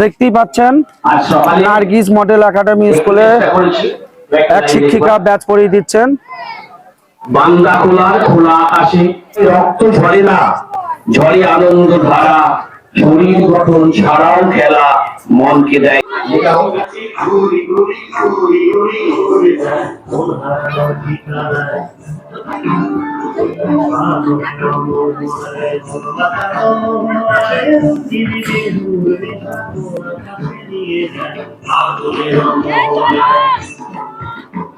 দেখতেই পাচ্ছেন Nargis model academy স্কুলে এক শিক্ষিকা ব্যাচ পড়িয়ে দিচ্ছেন। বাংলা খোলার খোলা আকাশে রক্ত ঝরে না। ঝরে আনন্দ ধারা শরীর গঠন ছাড়াও খেলা। মনকে দেয়।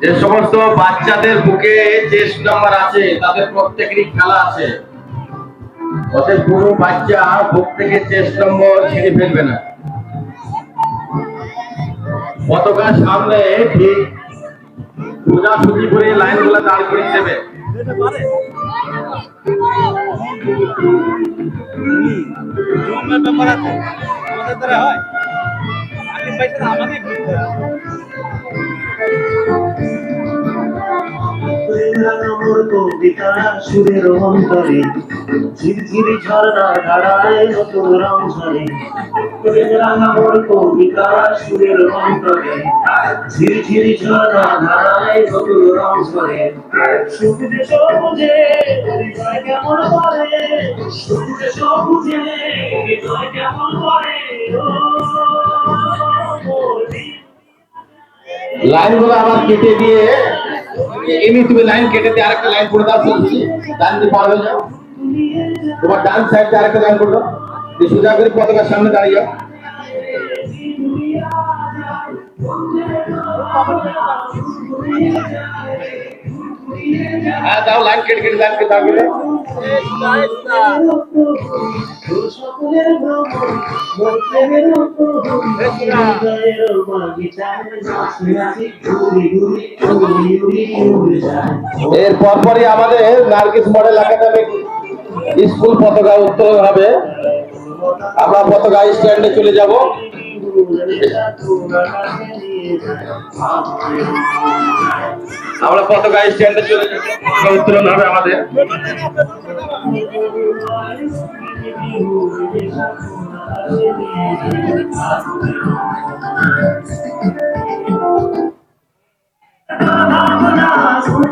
যে সমস্ত বাচ্চাদের বুকে চেস্ট নাম্বার আছে, তাদের প্রত্যেকেরই খেলা আছে। অতএব কোনো বাচ্চা বুক থেকে চেস্ট নম্বর ছিঁড়ে ফেলবে না। পতাকা সামনে ঠিক সোজাসুজি করে লাইনগুলা দাঁড় করে দেবে। আমাদের আমার কবিতা সুরের অন্তরে ঝর্ণা ধারায় রং কবিতা সুরের অন্তরে ঝর্ণা ধারায় রং সুখে সবুজে কেমন করে সুখে সবুজে কেমন করে ও লাইনগুলো আবার কেটে দিয়ে এমনি তুমি লাইন কেটে দিয়ে আরেকটা লাইন করে দাও ডান দিয়ে পার হয়ে যাও। তোমার ডান সাইড দিয়ে আরেকটা লাইন করে দাও। যে সোজা করে পতাকার সামনে দাঁড়িয়ে যাও। হ্যাঁ দাও লাইন কেটে কেটে লাইন কেটে। এর পরপরই আমাদের নার্গিস মডেল একাডেমিক স্কুল পতাকা উত্তোলন হবে আমরা পতাকা স্ট্যান্ডে চলে যাব আমরা পতাকা স্ট্যান্ডে চলে উত্তোলন হবে আমাদের।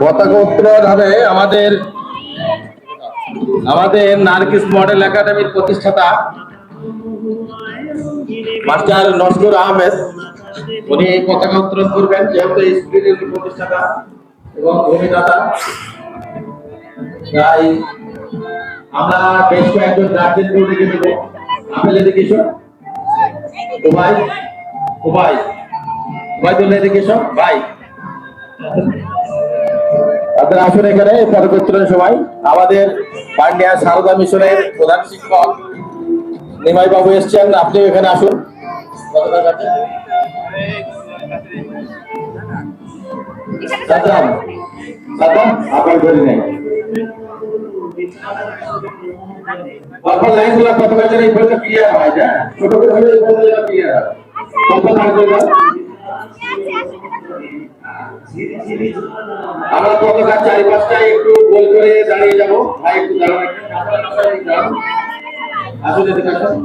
পতাকা উত্তোলন হবে আমাদের আমাদের নার্গিস মডেল একাডেমির প্রতিষ্ঠাতা মাস্টার নজরুল আহমেদ, উনি এই পতাকা উত্তোলন করবেন, যেহেতু স্কুলের প্রতিষ্ঠাতা এবং ভূমিদাতা তাই আমরা বেশ কয়েকজন গার্জেনকে ডেকে নেব। আপেল এদিকে এসো। ও ভাই ও ভাই। আপনারা আসুন এখানে উত্তোলন সময় আমাদের পান্ডিয়া সারদা মিশনের প্রধান শিক্ষক নিমাই বাবু এসছেন, আপনি এখানে আসুন। সাদ্দাম আপনার ধরে নেই। অল্প লাইনগুলা পতাকা যেন এই বইটা ক্লিয়ার হয়, যা। ছোট করে হলে এই বইটা ক্লিয়ার হয়। অল্প লাইনগুলা আমরা পতাকার চারি পাঁচটায় একটু গোল করে দাঁড়িয়ে যাব। ভাই, একটু দাঁড়ান এদিকে আসুন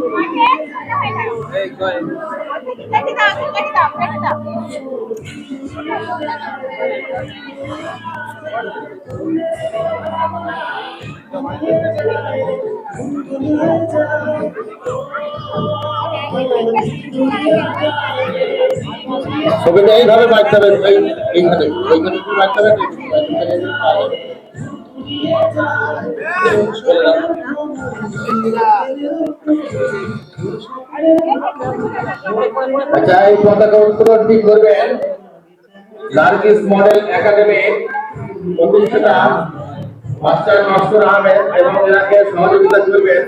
ছবিটা এইভাবে বাঁচতে হবে। এই এইখানে একটু বাঁচতে হবে। আচ্ছা এই পতাকা উত্তোলনটি করবেন নার্গিস মডেল একাডেমি প্রতিষ্ঠাতা মাস্টার মাস্টার আহমেদ এবং এনাকে সহযোগিতা করবেন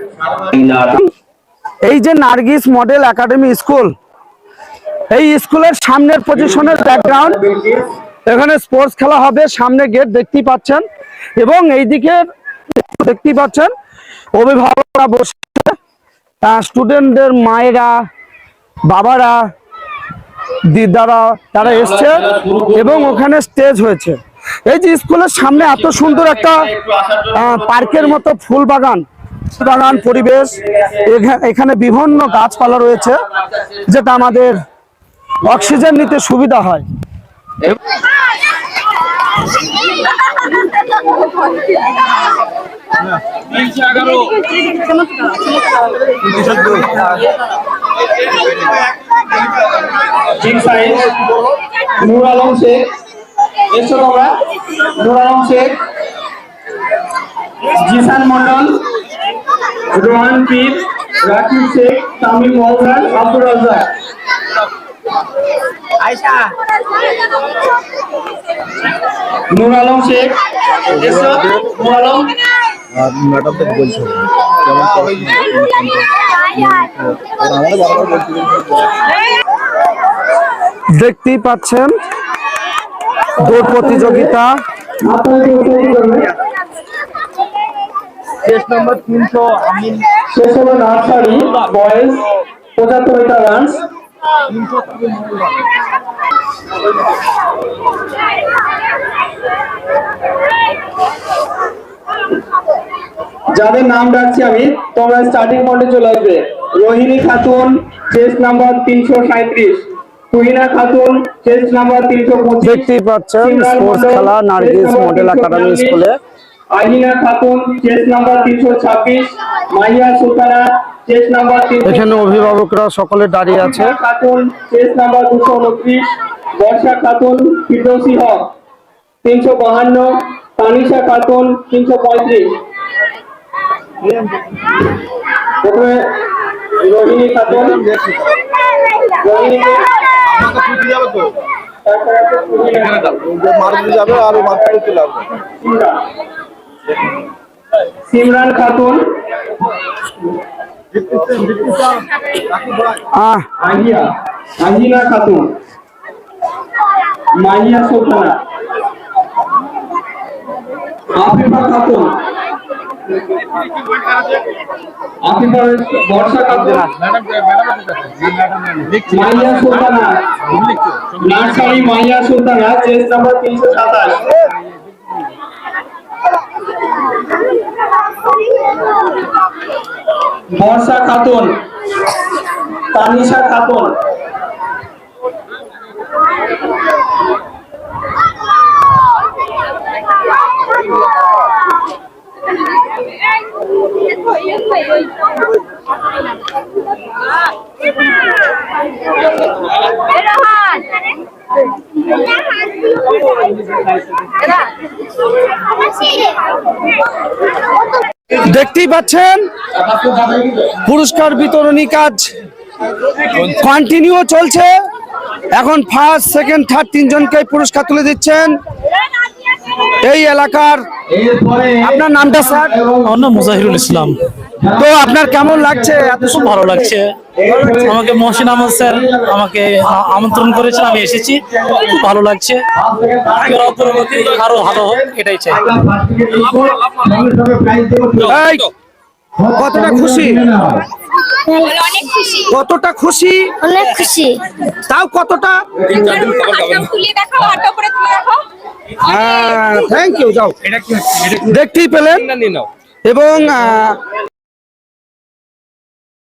এই যে নার্গিস মডেল একাডেমি স্কুল এই স্কুলের সামনের পজিশনের ব্যাকগ্রাউন্ড এখানে স্পোর্টস খেলা হবে, সামনে গেট দেখতেই পাচ্ছেন। এবং এইদিকে দেখতেই পাচ্ছেন, অভিভাবকরা বসে স্টুডেন্টদের মায়েরা, বাবারা, দিদারা, তারা এসছে এবং ওখানে স্টেজ হয়েছে। এই যে স্কুলের সামনে এত সুন্দর একটা পার্কের মতো ফুল বাগান বাগান পরিবেশ, এখা- এখানে বিভিন্ন গাছপালা রয়েছে, যেটা আমাদের অক্সিজেন নিতে সুবিধা হয়। নূর আলম শেখ এসো তোমরা নূর আলম শেখ জিসান মন্ডল রোহান পীর রাকিব শেখ তামিম মহদার আব্দুর রাজ্জাক নূর আলম শেখ। নূর আলম। দেখতেই পাচ্ছেন দৌড় প্রতিযোগিতা। শেষ নম্বর তিনশো আমিন। শেষ হলো নার্সারি বয়েজ পঁচাত্তর রানস যাদের নাম ডাকছি আমি তোমরা স্টার্টিং পয়েন্টে চলে আসবে। রোহিণী খাতুন চেস্ট নাম্বার তিনশো সাঁত্রিশ তুহিনা খাতুন চেস্ট নাম্বার তিনশো পঁচিশ। দেখতেই পাচ্ছেন স্পোর্টস খেলা নার্গিস মডেল একাডেমি স্কুলে আহিনা খাতুন চেস্ট নাম্বার তিনশো ছাব্বিশ মাইয়া সুলতানা চেস্ট নাম্বার এখানে অভিভাবকরা সকলে দাঁড়িয়ে আছে। খাতুন চেস্ট নাম্বার দুশো উনত্রিশ বর্ষা খাতুন ফিরদৌসি হক তিনশো বাহান্ন তানিশা খাতুন তিনশো পঁয়ত্রিশ। প্রথমে রোহিণী খাতুন রোহিণীকে তারপরে আছে যাবে আর মার্কেটে চলে আসবে। সিমরান। খাতুন। আহ। Ahiya. Ahina Khatun. Mahiya Sultana. Afifa Khatun. Afifa Barsha Khatun. Mahiya Sultana. Nursery Mahiya Sultana chest number তিনশো সাতাশ। বর্ষা খাতুন তানিশা খাতুন। দেখতেই পাচ্ছেন? পুরস্কার বিতরণী কাজ কন্টিনিউ চলছে। এখন ফার্স্ট সেকেন্ড থার্ড তিনজনকে পুরস্কার তুলে দিচ্ছেন। এই এলাকার আপনার নামটা, স্যার? অন্য মুজাহিরুল ইসলাম। তো আপনার কেমন লাগছে? এত খুব ভালো লাগছে। আমাকে মহসিন আহমদ স্যার আমাকে আমন্ত্রণ করেছেন আমি এসেছি। খুব ভালো লাগছে। অগ্রগতি আরও ভালো হোক এটাই চাই। কতটা খুশি? কতটা খুশি? অনেক খুশি। তাও কতটা? হ্যাঁ থ্যাংক ইউ যাও। দেখতেই পেলেন। এবং